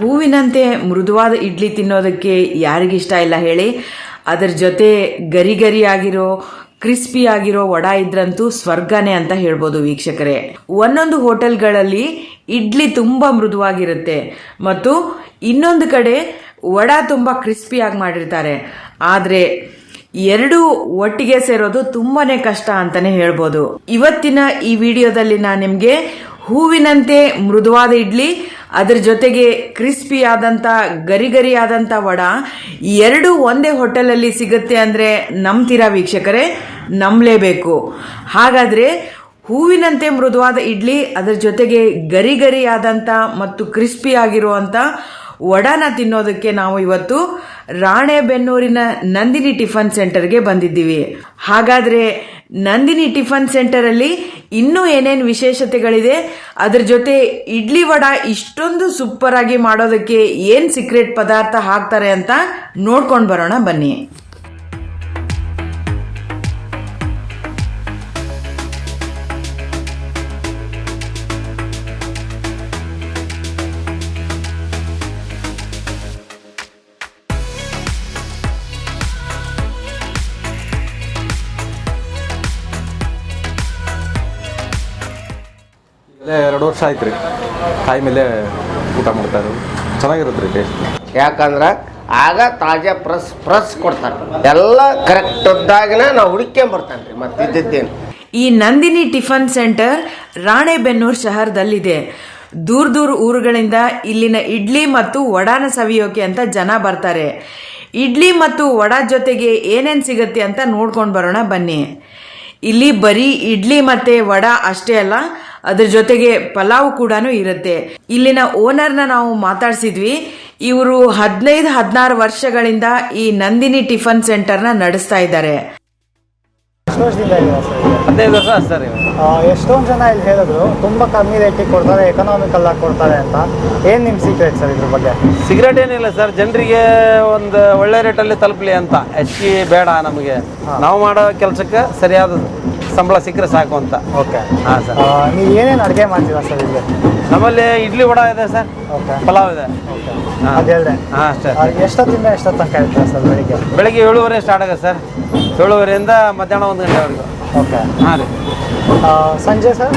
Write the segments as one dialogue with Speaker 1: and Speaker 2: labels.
Speaker 1: ಹೂವಿನಂತೆ ಮೃದುವಾದ ಇಡ್ಲಿ ತಿನ್ನೋದಕ್ಕೆ ಯಾರಿಗಿಷ್ಟ ಇಲ್ಲ ಹೇಳಿ. ಅದರ ಜೊತೆ ಗರಿ ಗರಿಯಾಗಿರೋ ಕ್ರಿಸ್ಪಿ ಆಗಿರೋ ವಡ ಇದ್ರಂತೂ ಸ್ವರ್ಗನೇ ಅಂತ ಹೇಳ್ಬೋದು ವೀಕ್ಷಕರೇ. ಒಂದೊಂದು ಹೋಟೆಲ್ಗಳಲ್ಲಿ ಇಡ್ಲಿ ತುಂಬ ಮೃದುವಾಗಿರುತ್ತೆ. ಮತ್ತು ಇನ್ನೊಂದು ಕಡೆ ವಡ ತುಂಬ ಕ್ರಿಸ್ಪಿಯಾಗಿ ಮಾಡಿರ್ತಾರೆ. ಆದರೆ ಎರಡು ಒಟ್ಟಿಗೆ ಸೇರೋದು ತುಂಬಾನೇ ಕಷ್ಟ ಅಂತಾನೆ ಹೇಳ್ಬೋದು. ಇವತ್ತಿನ ಈ ವಿಡಿಯೋದಲ್ಲಿ ನಾನು ನಿಮಗೆ ಹೂವಿನಂತೆ ಮೃದುವಾದ ಇಡ್ಲಿ ಅದ್ರ ಜೊತೆಗೆ ಕ್ರಿಸ್ಪಿ ಆದಂತ ಗರಿ ಗರಿ ಆದಂತ ವಡ ಎರಡು ಒಂದೇ ಹೋಟೆಲಲ್ಲಿ ಸಿಗುತ್ತೆ ಅಂದ್ರೆ ನಂಬ್ತೀರಾ ವೀಕ್ಷಕರೇ? ನಂಬಲೇಬೇಕು. ಹಾಗಾದ್ರೆ ಹೂವಿನಂತೆ ಮೃದುವಾದ ಇಡ್ಲಿ, ಅದರ ಜೊತೆಗೆ ಗರಿ ಗರಿ ಮತ್ತು ಕ್ರಿಸ್ಪಿ ಆಗಿರುವಂತ ವಡಾನ ತಿನ್ನೋದಕ್ಕೆ ನಾವು ಇವತ್ತು ರಾಣೆಬೆನ್ನೂರಿನ ನಂದಿನಿ ಟಿಫನ್ ಸೆಂಟರ್ಗೆ ಬಂದಿದ್ದೀವಿ. ಹಾಗಾದ್ರೆ ನಂದಿನಿ ಟಿಫನ್ ಸೆಂಟರ್ ಅಲ್ಲಿ ಇನ್ನೂ ಏನೇನು ವಿಶೇಷತೆಗಳಿದೆ? ಅದ್ರ ಜೊತೆ ಇಡ್ಲಿ ವಡ ಇಷ್ಟೊಂದು ಸೂಪರ್ ಆಗಿ ಮಾಡೋದಕ್ಕೆ ಏನ್ ಸೀಕ್ರೆಟ್ ಪದಾರ್ಥ ಹಾಕ್ತಾರೆ ಅಂತ ನೋಡ್ಕೊಂಡು ಬರೋಣ ಬನ್ನಿ.
Speaker 2: ವರ್ಷ ಆಯ್ತು ರೀ ತಾಯಿ ಮೇಲೆ ಊಟ ಮಾಡ್ತಾರೆ ಇರೋದು. ಚೆನ್ನಾಗಿರುತ್ತೆ ರೀ ಟೇಸ್ಟ್
Speaker 3: ಯಾಕಂದ್ರೆ ಆಗ ತಾಜಾ ಪ್ರೆಸ್ ಪ್ರೆಸ್ ಕೊಡ್ತಾರೆ. ಎಲ್ಲ ಕರೆಕ್ಟ್ ಇದ್ದಾಗನೇ ನಾವು ಹುಡುಕ್ಕೊಂಬರ್ತಾನೆ ರೀ ಮತ್ತೆ ಇದ್ದಿದ್ದೇನು.
Speaker 1: ಈ ನಂದಿನಿ ಟಿಫನ್ ಸೆಂಟರ್ ರಾಣೆಬೆನ್ನೂರು ಶಹರದಲ್ಲಿದೆ. ದೂರ ದೂರ ಊರುಗಳಿಂದ ಇಲ್ಲಿನ ಇಡ್ಲಿ ಮತ್ತು ವಡಾನ ಸವಿಯೋಕೆ ಅಂತ ಜನ ಬರ್ತಾರೆ. ಇಡ್ಲಿ ಮತ್ತು ವಡ ಜೊತೆಗೆ ಏನೇನು ಸಿಗುತ್ತೆ ಅಂತ ನೋಡ್ಕೊಂಡು ಬರೋಣ ಬನ್ನಿ. ಇಲ್ಲಿ ಬರೀ ಇಡ್ಲಿ ಮತ್ತು ವಡಾ ಅಷ್ಟೇ ಅಲ್ಲ ಅದ್ರ ಜೊತೆಗೆ ಪಲಾವ್ ಕೂಡ ಇರುತ್ತೆ. ಇಲ್ಲಿನ ಓನರ್ನ ನಾವು ಮಾತಾಡ್ಸಿದ್ವಿ. ಇವರು ಹದಿನೈದು ಹದಿನಾರು ವರ್ಷಗಳಿಂದ ಈ ನಂದಿನಿ ಟಿಫನ್ ಸೆಂಟರ್ನ ನಡೆಸ್ತಾ ಇದ್ದಾರೆ.
Speaker 4: ಎಷ್ಟು ವರ್ಷದಿಂದ ಸರ್ ಇದು?
Speaker 2: ಹದಿನೈದು ವರ್ಷ ಸರ್
Speaker 4: ಆ, ಎಷ್ಟೊಂದು ಜನ ಇಲ್ಲಿ ಹೇಳಿದ್ರು ತುಂಬ ಕಮ್ಮಿ ರೇಟಿಗೆ ಕೊಡ್ತಾರೆ ಎಕನಾಮಿಕಲ್ ಆಗಿ ಕೊಡ್ತಾರೆ ಅಂತ. ಏನು ನಿಮ್ಮ ಸೀಕ್ರೆಟ್ ಸರ್ ಇದ್ರ ಬಗ್ಗೆ?
Speaker 2: ಸಿಗರೇಟ್ ಏನಿಲ್ಲ ಸರ್ ಜನರಿಗೆ ಒಂದು ಒಳ್ಳೆ ರೇಟಲ್ಲಿ ತಲುಪಲಿ ಅಂತ. ಹೆಚ್ಚಿಗೆ ಬೇಡ ನಮಗೆ. ನಾವು ಮಾಡೋ ಕೆಲಸಕ್ಕೆ ಸರಿಯಾದ ಸಂಬಳ ಸಿಕ್ಕರೆ ಸಾಕು ಅಂತ.
Speaker 4: ಓಕೆ.
Speaker 2: ಹಾಂ ಸರ್.
Speaker 4: ನೀವು ಏನೇನು ಅಡುಗೆ ಮಾಡ್ತೀರಾ ಸರ್ ಇಲ್ಲಿ?
Speaker 2: ನಮ್ಮಲ್ಲಿ ಇಡ್ಲಿ ವಡ ಇದೆ ಸರ್.
Speaker 4: ಓಕೆ.
Speaker 2: ಪಲಾವ್ ಇದೆ.
Speaker 4: ಓಕೆ.
Speaker 2: ಹಾಂ.
Speaker 4: ಅದು ಹೇಳಿದೆ.
Speaker 2: ಹಾಂ ಅಷ್ಟೇ
Speaker 4: ಎಷ್ಟೊತ್ತಿಂದ ಎಷ್ಟೊತ್ತು ತನಕ ಇರ್ತೀರಾ ಸರ್ ಬೆಳಿಗ್ಗೆ?
Speaker 2: ಬೆಳಿಗ್ಗೆ ಏಳುವರೆ ಸ್ಟಾರ್ಟ್ ಆಗುತ್ತೆ ಸರ್. ಏಳುವರೆಯಿಂದ ಮಧ್ಯಾಹ್ನ ಒಂದು ಗಂಟೆವರೆಗೂ.
Speaker 4: ಓಕೆ.
Speaker 2: ಹಾಂ ರೀ.
Speaker 4: ಸಂಜೆ ಸರ್?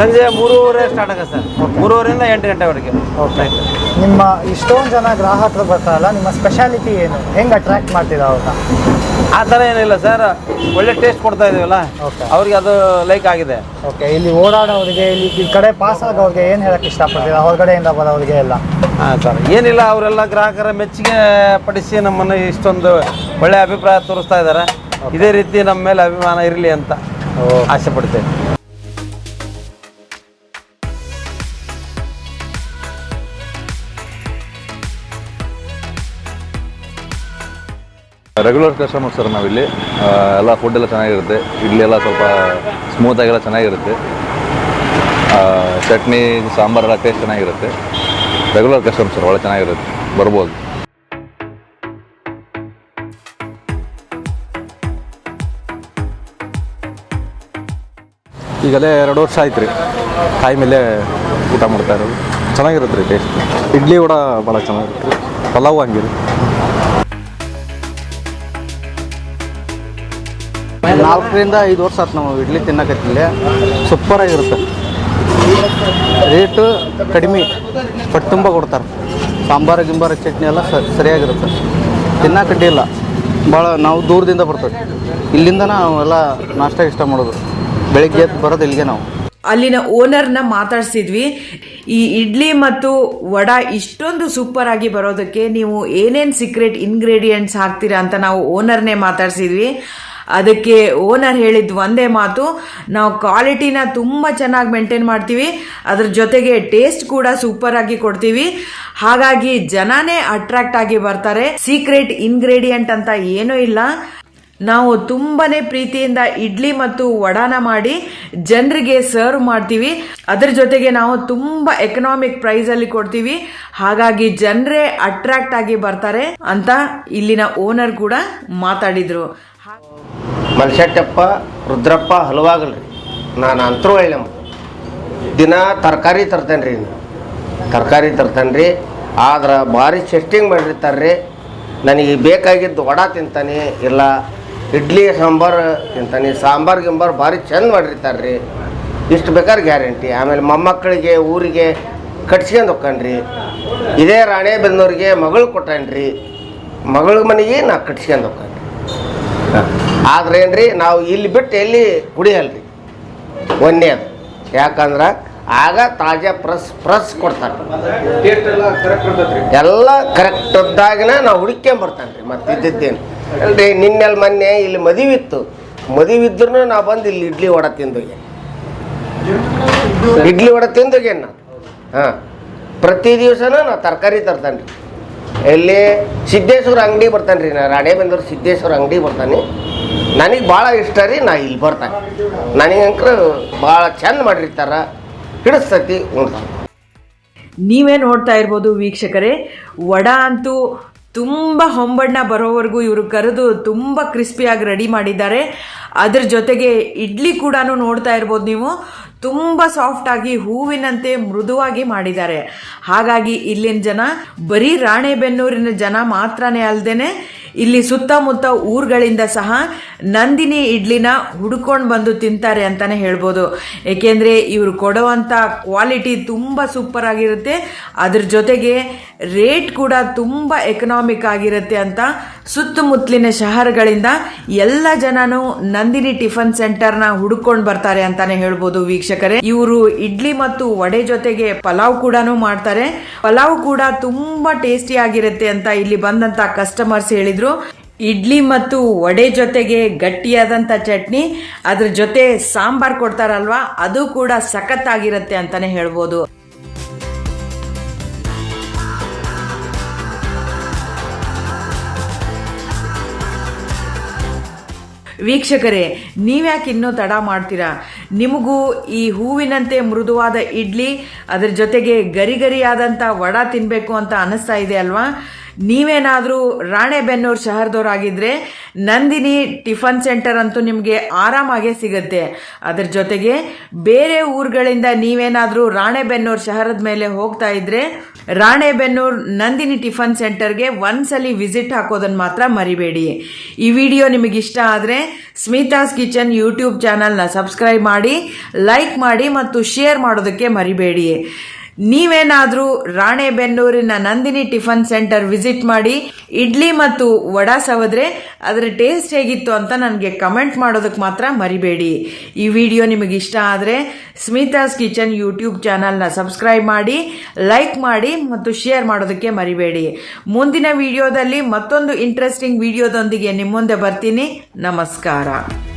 Speaker 2: ಸಂಜೆ ಮೂರುವರೆ ಸ್ಟಾರ್ಟ್ ಆಗುತ್ತೆ ಸರ್. ಮೂರುವರೆಯಿಂದ ಎಂಟು ಗಂಟೆವರೆಗೆ.
Speaker 4: ಓಕೆ. ನಿಮ್ಮ ಇಷ್ಟೊಂದು ಜನ ಗ್ರಾಹಕರು ಬರ್ತಾರಲ್ಲ ನಿಮ್ಮ ಸ್ಪೆಷಾಲಿಟಿ ಏನು? ಹೆಂಗೆ ಅಟ್ರಾಕ್ಟ್ ಮಾಡ್ತೀರಾ ಅವ್ರನ್ನ?
Speaker 2: ಆ ಥರ ಏನಿಲ್ಲ ಸರ್ ಒಳ್ಳೆ ಟೇಸ್ಟ್ ಕೊಡ್ತಾ ಇದೀವಲ್ಲ?
Speaker 4: Okay.
Speaker 2: ಅವ್ರಿಗೆ ಅದು ಲೈಕ್ ಆಗಿದೆ.
Speaker 4: ಓಕೆ ಇಲ್ಲಿ ಓಡಾಡೋರಿಗೆ ಇಲ್ಲಿ ಈ ಕಡೆ ಪಾಸ್ ಆಗೋರಿಗೆ ಏನು ಹೇಳಕ್ಕೆ ಇಷ್ಟಪಡ್ತೀರಾ? ಹೊರಗಡೆಯಿಂದ ಬರೋರಿಗೆ ಎಲ್ಲ?
Speaker 2: ಹಾಂ ಸರ್ ಏನಿಲ್ಲ ಅವರೆಲ್ಲ ಗ್ರಾಹಕರ ಮೆಚ್ಚುಗೆ ಪಡಿಸಿ ನಮ್ಮನ್ನು ಇಷ್ಟೊಂದು ಒಳ್ಳೆ ಅಭಿಪ್ರಾಯ ತೋರಿಸ್ತಾ ಇದ್ದಾರೆ. ಇದೇ ರೀತಿ ನಮ್ಮ ಮೇಲೆ ಅಭಿಮಾನ ಇರಲಿ ಅಂತ ಆಸೆ ಪಡ್ತೇವೆ
Speaker 5: ರೆಗ್ಯುಲರ್ ಕಸ್ಟಮರ್ ಸರ್ ನಾವಿಲ್ಲಿ. ಎಲ್ಲ ಫುಡ್ ಎಲ್ಲ ಚೆನ್ನಾಗಿರುತ್ತೆ. ಇಡ್ಲಿ ಎಲ್ಲ ಸ್ವಲ್ಪ ಸ್ಮೂತಾಗೆಲ್ಲ ಚೆನ್ನಾಗಿರುತ್ತೆ. ಚಟ್ನಿ ಚಟ್ನಿ ಸಾಂಬಾರೆಲ್ಲ ಟೇಸ್ಟ್ ಚೆನ್ನಾಗಿರುತ್ತೆ. ರೆಗ್ಯುಲರ್ ಕಸ್ಟಮರ್ ಸರ್, ಒಳ್ಳೆ ಚೆನ್ನಾಗಿರುತ್ತೆ. ಬರ್ಬೋದು.
Speaker 2: ಈಗಲೇ ಎರಡು ವರ್ಷ ಆಯ್ತು ರೀ ತಾಯಿ ಮೇಲೆ ಊಟ ಮಾಡ್ತಾ ಇರೋದು. ಚೆನ್ನಾಗಿರುತ್ತೆ ರೀ ಟೇಸ್ಟ್ ಇಡ್ಲಿ ಕೂಡ ಭಾಳ ಚೆನ್ನಾಗಿರುತ್ತೆ. ಪಲಾವ್ ಹಂಗಿರಿ
Speaker 6: ನಾಲ್ಕರಿಂದ ಐದು ವರ್ಷ ಆಯ್ತು ನಾವು ಇಡ್ಲಿ ತಿನ್ನಕತ್ತಿಲ್ಲ ಸೂಪರಾಗಿರುತ್ತೆ ರೇಟು ಕಡಿಮೆ ಬಟ್ ತುಂಬ ಕೊಡ್ತಾರೆ. ಸಾಂಬಾರು, ಗಿಂಬಾರು, ಚಟ್ನಿ ಎಲ್ಲ ಸರಿಯಾಗಿರುತ್ತೆ. ತಿನ್ನಕ್ಕೆ ಇಲ್ಲ. ಭಾಳ ನಾವು ದೂರದಿಂದ ಬರ್ತೇವೆ. ಇಲ್ಲಿಂದ ನಾವು ಎಲ್ಲ ನಾಷ್ಟ ಇಷ್ಟ ಮಾಡೋದು. ಬೆಳಿಗ್ಗೆ ಬರೋದು ಇಲ್ಲಿಗೆ ನಾವು.
Speaker 1: ಅಲ್ಲಿನ ಓನರ್ನ ಮಾತಾಡ್ಸಿದ್ವಿ. ಈ ಇಡ್ಲಿ ಮತ್ತು ವಡ ಇಷ್ಟೊಂದು ಸೂಪರ್ ಆಗಿ ಬರೋದಕ್ಕೆ ನೀವು ಏನೇನು ಸೀಕ್ರೆಟ್ ಇಂಗ್ರೀಡಿಯೆಂಟ್ಸ್ ಹಾಕ್ತೀರಾ ಅಂತ ನಾವು ಓನರ್ನೇ ಮಾತಾಡ್ಸಿದ್ವಿ. ಅದಕ್ಕೆ ಓನರ್ ಹೇಳಿದ್ದು ಒಂದೇ ಮಾತು, ನಾವು ಕ್ವಾಲಿಟಿನ ತುಂಬ ಚೆನ್ನಾಗಿ ಮೇಂಟೈನ್ ಮಾಡ್ತೀವಿ, ಅದ್ರ ಜೊತೆಗೆ ಟೇಸ್ಟ್ ಕೂಡ ಸೂಪರ್ ಆಗಿ ಕೊಡ್ತೀವಿ. ಹಾಗಾಗಿ ಜನನೇ ಅಟ್ರಾಕ್ಟ್ ಆಗಿ ಬರ್ತಾರೆ. ಸೀಕ್ರೆಟ್ ಇಂಗ್ರೀಡಿಯೆಂಟ್ ಅಂತ ಏನೂ ಇಲ್ಲ. ನಾವು ತುಂಬನೇ ಪ್ರೀತಿಯಿಂದ ಇಡ್ಲಿ ಮತ್ತು ವಡಾನ ಮಾಡಿ ಜನರಿಗೆ ಸರ್ವ್ ಮಾಡ್ತೀವಿ. ಅದ್ರ ಜೊತೆಗೆ ನಾವು ತುಂಬ ಎಕನಾಮಿಕ್ ಪ್ರೈಸ್ ಅಲ್ಲಿ ಕೊಡ್ತೀವಿ. ಹಾಗಾಗಿ ಜನರೇ ಅಟ್ರಾಕ್ಟ್ ಆಗಿ ಬರ್ತಾರೆ ಅಂತ ಇಲ್ಲಿನ ಓನರ್ ಕೂಡ ಮಾತಾಡಿದ್ರು.
Speaker 3: ಮಲ್ಶೆಟ್ಟಪ್ಪ, ರುದ್ರಪ್ಪ ಹಲವಾಗಲ್ರಿ. ನಾನು ಅಂತರೂ ಹೇಳಮ್ಮ ದಿನ ತರಕಾರಿ ತರ್ತೇನೆ ರೀ ತರಕಾರಿ ತರ್ತೇನೆ ರೀ ಆದ್ರೆ ಭಾರಿ ಚೆಸ್ಟಿಂಗ್ ಮಾಡಿರ್ತಾರೆ ರೀ ನನಗೆ ಬೇಕಾಗಿದ್ದು ವಡ ತಿಂತಾನೆ, ಇಲ್ಲ ಇಡ್ಲಿ, ಸಾಂಬಾರು ತಿಂತಾನೆ, ಸಾಂಬಾರು, ಗಿಂಬಾರು ಭಾರಿ ಚೆಂದ ಮಾಡಿರ್ತಾರೆ ರೀ ಇಷ್ಟು ಬೇಕಾದ್ರೆ ಗ್ಯಾರಂಟಿ. ಆಮೇಲೆ ಮೊಮ್ಮಕ್ಕಳಿಗೆ, ಊರಿಗೆ ಕಟ್ಸ್ಕೊಂಡು ಹೋಕ್ಕಣ್ರಿ ಇದೇ ರಾಣೆ ಬೆನ್ನೂರಿಗೆ ಮಗಳು ಕೊಟ್ಟಾನ್ರಿ ಮಗಳ ಮನೆಗೆ ನಾ ಕಟ್ಸ್ಕೊಂಡು ಹೋಕ್ಕಣ್ರಿ ಆದ್ರೆ ಏನ್ರಿ, ನಾವು ಇಲ್ಲಿ ಬಿಟ್ಟು ಎಲ್ಲಿ ಕುಡಿಯಲ್ರಿ ಒಂದೇದು ಯಾಕಂದ್ರೆ ಆಗ ತಾಜಾ ಪ್ರೆಸ್ ಪ್ರೆಸ್ ಕೊಡ್ತಾರೆ. ಎಲ್ಲ ಕರೆಕ್ಟ್ ಇದ್ದಾಗನೇ ನಾವು ಹುಡುಕ್ಕೊಂಬರ್ತಾನೆ ರೀ ಮತ್ತೆ ಇದ್ದಿದ್ದೇನು. ಅಲ್ರಿ ನಿನ್ನೆಲ್ಲಿ ಮೊನ್ನೆ ಇಲ್ಲಿ ಮದುವೆ ಇತ್ತು. ಮದುವೆ ಇದ್ರೂ ನಾ ಬಂದು ಇಲ್ಲಿ ಇಡ್ಲಿ ವಡ ತಿಂದೋಗಿ ಇಡ್ಲಿ ವಡ ತಿಂದೋಗ್ಯಾನ ನಾನು ಹಾಂ. ಪ್ರತಿ ದಿವಸನೂ ನಾ ತರಕಾರಿ ತರ್ತಾನೆ ರೀ ಎಲ್ಲಿ ಸಿದ್ದೇಶ್ವರ ಅಂಗಡಿ ಬರ್ತಾನೆ ರೀ, ನಾ ರಾಡೇ ಬಂದವ್ರು ಸಿದ್ದೇಶ್ವರ ಅಂಗಡಿ ಬರ್ತಾನೆ. ನನಗೆ ಭಾಳ ಇಷ್ಟ ರೀ, ನಾ ಇಲ್ಲಿ ಬರ್ತಾನೆ. ನನಗಂಕರ ಭಾಳ ಚಂದ ಮಾಡಿರ್ತಾರ. ಹಿಡಿಸ್ತತಿ ಉಣ್ತಾನೆ
Speaker 1: ನೀವೇ ನೋಡ್ತಾ ಇರ್ಬೋದು ವೀಕ್ಷಕರೇ, ವಡ ಅಂತೂ ತುಂಬ ಹೊಂಬಣ್ಣ ಬರೋವರೆಗೂ ಇವರು ಕರೆದು ತುಂಬ ಕ್ರಿಸ್ಪಿಯಾಗಿ ರೆಡಿ ಮಾಡಿದ್ದಾರೆ. ಅದ್ರ ಜೊತೆಗೆ ಇಡ್ಲಿ ಕೂಡ ನೋಡ್ತಾ ಇರ್ಬೋದು ನೀವು. ತುಂಬ ಸಾಫ್ಟಾಗಿ ಹೂವಿನಂತೆ ಮೃದುವಾಗಿ ಮಾಡಿದ್ದಾರೆ. ಹಾಗಾಗಿ ಇಲ್ಲಿನ ಜನ ಬರೀ ರಾಣೆಬೆನ್ನೂರಿನ ಜನ ಮಾತ್ರನೇ ಅಲ್ಲದೆ ಇಲ್ಲಿ ಸುತ್ತಮುತ್ತ ಊರುಗಳಿಂದ ಸಹ ನಂದಿನಿ ಇಡ್ಲಿನ ಹುಡ್ಕೊಂಡು ಬಂದು ತಿಂತಾರೆ ಅಂತಾನೆ ಹೇಳ್ಬೋದು. ಏಕೆಂದರೆ ಇವರು ಕೊಡುವಂಥ ಕ್ವಾಲಿಟಿ ತುಂಬ ಸೂಪರ್ ಆಗಿರುತ್ತೆ. ಅದ್ರ ಜೊತೆಗೆ ರೇಟ್ ಕೂಡ ತುಂಬ ಎಕನಾಮಿಕ್ ಆಗಿರುತ್ತೆ ಅಂತ ಸುತ್ತಮುತ್ತಲಿನ ಶಹರಗಳಿಂದ ಎಲ್ಲ ಜನನು ನಂದಿನಿ ಟಿಫನ್ ಸೆಂಟರ್ನ ಹುಡುಕೊಂಡು ಬರ್ತಾರೆ ಅಂತಾನೆ ಹೇಳ್ಬೋದು ವೀಕ್ಷಕರೇ. ಇವರು ಇಡ್ಲಿ ಮತ್ತು ವಡೆ ಜೊತೆಗೆ ಪಲಾವ್ ಕೂಡ ಮಾಡ್ತಾರೆ. ಪಲಾವ್ ಕೂಡ ತುಂಬಾ ಟೇಸ್ಟಿ ಆಗಿರುತ್ತೆ ಅಂತ ಇಲ್ಲಿ ಬಂದಂತ ಕಸ್ಟಮರ್ಸ್ ಹೇಳಿದ್ರು. ಇಡ್ಲಿ ಮತ್ತು ವಡೆ ಜೊತೆಗೆ ಗಟ್ಟಿಯಾದಂಥ ಚಟ್ನಿ, ಅದ್ರ ಜೊತೆ ಸಾಂಬಾರ್ ಕೊಡ್ತಾರಲ್ವಾ, ಅದು ಕೂಡ ಸಖತ್ತಾಗಿರುತ್ತೆ ಅಂತಾನೆ ಹೇಳ್ಬೋದು. ವೀಕ್ಷಕರೇ, ನೀವ್ಯಾಕೆ ಇನ್ನೂ ತಡ ಮಾಡ್ತೀರಾ? ನಿಮಗೂ ಈ ಹೂವಿನಂತೆ ಮೃದುವಾದ ಇಡ್ಲಿ, ಅದರ ಜೊತೆಗೆ ಗರಿ ಗರಿಯಾದಂಥ ವಡ ತಿನ್ನಬೇಕು ಅಂತ ಅನಿಸ್ತಾ ಇದೆ ಅಲ್ವಾ? ನೀವೇನಾದರೂ ರಾಣೆಬೆನ್ನೂರು ಶಹರದವರಾಗಿದ್ದರೆ ನಂದಿನಿ ಟಿಫನ್ ಸೆಂಟರ್ ಅಂತೂ ನಿಮಗೆ ಆರಾಮಾಗೇ ಸಿಗುತ್ತೆ. ಅದರ ಜೊತೆಗೆ ಬೇರೆ ಊರುಗಳಿಂದ ನೀವೇನಾದರೂ ರಾಣೆಬೆನ್ನೂರು ಶಹರದ ಮೇಲೆ ಹೋಗ್ತಾ ಇದ್ರೆ ರಾಣೆಬೆನ್ನೂರು ನಂದಿನಿ ಟಿಫನ್ ಸೆಂಟರ್ಗೆ ಒಂದ್ಸಲಿ ವಿಸಿಟ್ ಹಾಕೋದನ್ನು ಮಾತ್ರ ಮರಿಬೇಡಿ. ಈ ವಿಡಿಯೋ ನಿಮಗೆ ಇಷ್ಟ ಆದರೆ ಸ್ಮಿತಾಸ್ ಕಿಚನ್ ಯೂಟ್ಯೂಬ್ ಚಾನಲ್ನ ಸಬ್ಸ್ಕ್ರೈಬ್ ಮಾಡಿ, ಲೈಕ್ ಮಾಡಿ ಮತ್ತು ಶೇರ್ ಮಾಡೋದಕ್ಕೆ ಮರಿಬೇಡಿ. ನೀವೇನಾದರೂ ರಾಣೆಬೆನ್ನೂರಿನ ನಂದಿನಿ ಟಿಫನ್ ಸೆಂಟರ್ ವಿಸಿಟ್ ಮಾಡಿ, ಇಡ್ಲಿ ಮತ್ತು ವಡಾ ಸವದ್ರೆ, ಅದರ ಟೇಸ್ಟ್ ಹೇಗಿತ್ತು ಅಂತ ನನಗೆ ಕಮೆಂಟ್ ಮಾಡೋದಕ್ಕೆ ಮಾತ್ರ ಮರಿಬೇಡಿ. ಈ ವಿಡಿಯೋ ನಿಮಗೆ ಇಷ್ಟ ಆದರೆ ಸ್ಮಿತಾಸ್ ಕಿಚನ್ ಯೂಟ್ಯೂಬ್ ಚಾನಲ್ನ ಸಬ್ಸ್ಕ್ರೈಬ್ ಮಾಡಿ, ಲೈಕ್ ಮಾಡಿ ಮತ್ತು ಶೇರ್ ಮಾಡೋದಕ್ಕೆ ಮರಿಬೇಡಿ. ಮುಂದಿನ ವಿಡಿಯೋದಲ್ಲಿ ಮತ್ತೊಂದು ಇಂಟ್ರೆಸ್ಟಿಂಗ್ ವಿಡಿಯೋದೊಂದಿಗೆ ನಿಮ್ಮ ಮುಂದೆ ಬರ್ತೀನಿ. ನಮಸ್ಕಾರ.